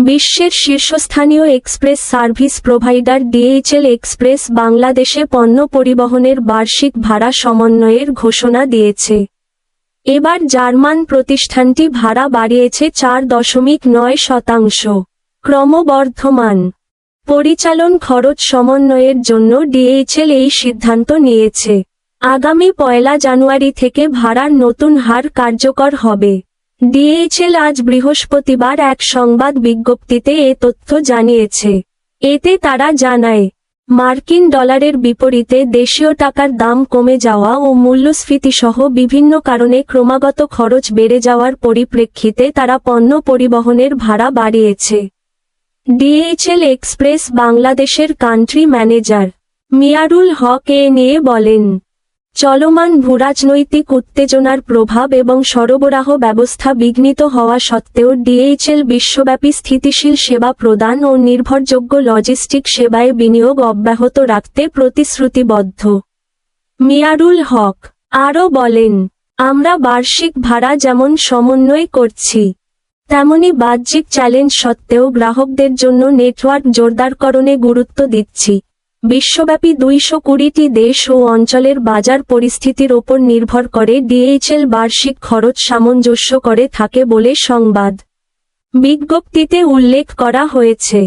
বিশ্বের শীর্ষস্থানীয় express service provider DHL express বাংলাদেশে পণ্য পরিবহনের বার্ষিক ভাড়া সমন্বয়ের ঘোষণা দিয়েছে। এবার জার্মান প্রতিষ্ঠানটি ভাড়া বাড়িয়েছে চার দশমিক নয় শতাংশ। ক্রমবর্ধমান পরিচালন খরচ সমন্বয়ের জন্য ডিএইচএল এই সিদ্ধান্ত নিয়েছে। আগামী পয়লা জানুয়ারি থেকে ভাড়ার নতুন হার কার্যকর হবে। ডিএইচএল আজ বৃহস্পতিবার এক সংবাদ বিজ্ঞপ্তিতে এ তথ্য জানিয়েছে। এতে তারা জানায়, মার্কিন ডলারের বিপরীতে দেশীয় টাকার দাম কমে যাওয়া ও মূল্যস্ফীতি সহ বিভিন্ন কারণে ক্রমাগত খরচ বেড়ে যাওয়ার পরিপ্রেক্ষিতে তারা পণ্য পরিবহনের ভাড়া বাড়িয়েছে। ডিএইচএল এক্সপ্রেস বাংলাদেশের কান্ট্রি ম্যানেজার মিয়ারুল হক এ নিয়ে বলেন চলমান ভূরাজনৈতিক উত্তেজনার প্রভাব এবং সরবরাহ ব্যবস্থা বিঘ্নিত হওয়া সত্ত্বেও ডিএইচএল বিশ্বব্যাপী স্থিতিশীল সেবা প্রদান ও নির্ভরযোগ্য লজিস্টিক সেবায় বিনিয়োগ অব্যাহত রাখতে প্রতিশ্রুতিবদ্ধ। মিয়ারুল হক আরও বলেন, আমরা বার্ষিক ভাড়া যেমন সমন্বয় করছি, তেমনি বাহ্যিক চ্যালেঞ্জ সত্ত্বেও গ্রাহকদের জন্য নেটওয়ার্ক জোরদারকরণে গুরুত্ব দিচ্ছি। বিশ্বব্যাপী দুইশো কুড়িটি দেশ ও অঞ্চলের বাজার পরিস্থিতির ওপর নির্ভর করে ডিএইচএল বার্ষিক খরচ সামঞ্জস্য করে থাকে বলে সংবাদ বিজ্ঞপ্তিতে উল্লেখ করা হয়েছে।